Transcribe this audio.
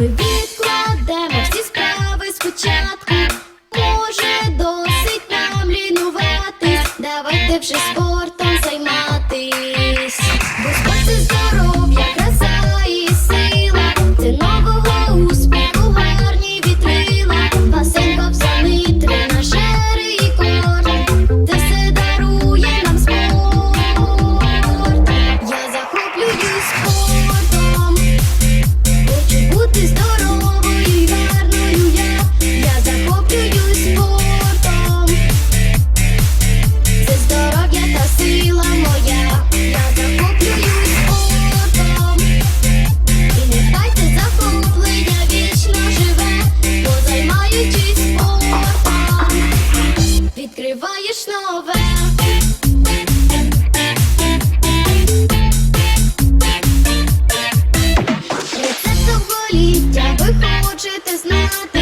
with you. життя. Ви хочете знати.